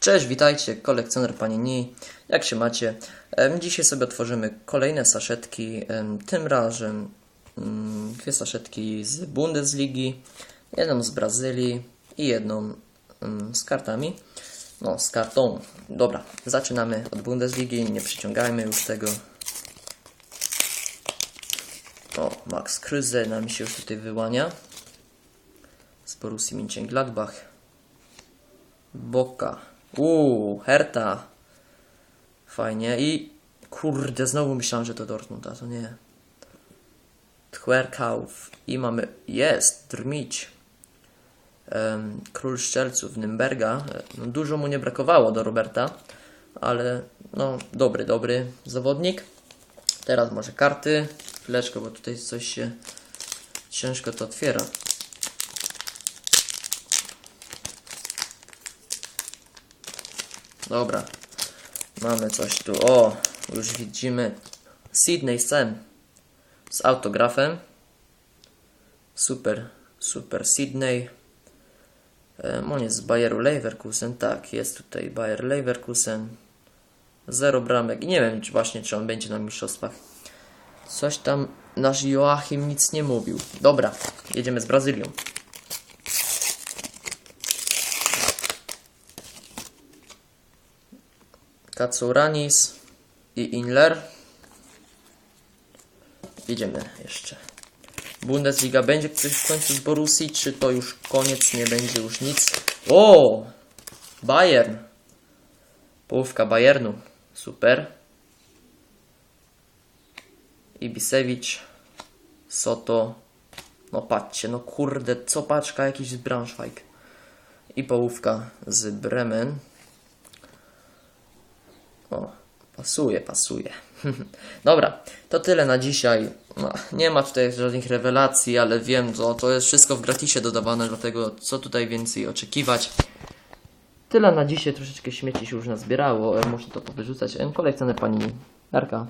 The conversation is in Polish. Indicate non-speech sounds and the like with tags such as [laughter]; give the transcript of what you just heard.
Cześć, witajcie, kolekcjoner Panini. Jak się macie? Dzisiaj sobie otworzymy kolejne saszetki. Tym razem mm, dwie saszetki z Bundesligi, jedną z Brazylii i jedną mm, z kartami. No, z kartą. Dobra, zaczynamy od Bundesligi, nie przyciągajmy już tego. O, Max Kruse nam się już tutaj wyłania. Z Borussii Mönchengladbach. Boka. Uuu, Herta. Fajnie. I kurde, znowu myślałem, że to Dortmund, a to nie. Twerkauf. I mamy. Jest, Drmić. Em, Król Szczelców, Nymberga. No, dużo mu nie brakowało do Roberta, ale no, dobry, dobry zawodnik. Teraz może karty. Chwileczkę, bo tutaj coś się ciężko to otwiera. Dobra. Mamy coś tu. O, już widzimy. Sydney Sam z autografem. Super, super Sydney. Em, On jest z Bayeru Leverkusen. Tak, jest tutaj Bayer Leverkusen. Zero bramek. I nie wiem czy właśnie, czy on będzie na mistrzostwach. Coś tam nasz Joachim nic nie mówił. Dobra, jedziemy z Brazylią. Katsuranis i Inler. Idziemy jeszcze. Bundesliga będzie coś w końcu z Borussii, czy to już koniec, nie będzie już nic? O! Bayern. Połówka Bayernu. Super. Ibisewicz. Soto. No patrzcie, no kurde, co paczka jakiś z Braunschweig. I połówka z Bremen. O, pasuje, pasuje. [laughs] Dobra, to tyle na dzisiaj. No, nie ma tutaj żadnych rewelacji, ale wiem, że to jest wszystko w gratisie dodawane, dlatego co tutaj więcej oczekiwać. Tyle na dzisiaj, troszeczkę śmieci się już nazbierało, e, muszę to powyrzucać. E, Kolekcjoner pani Darka.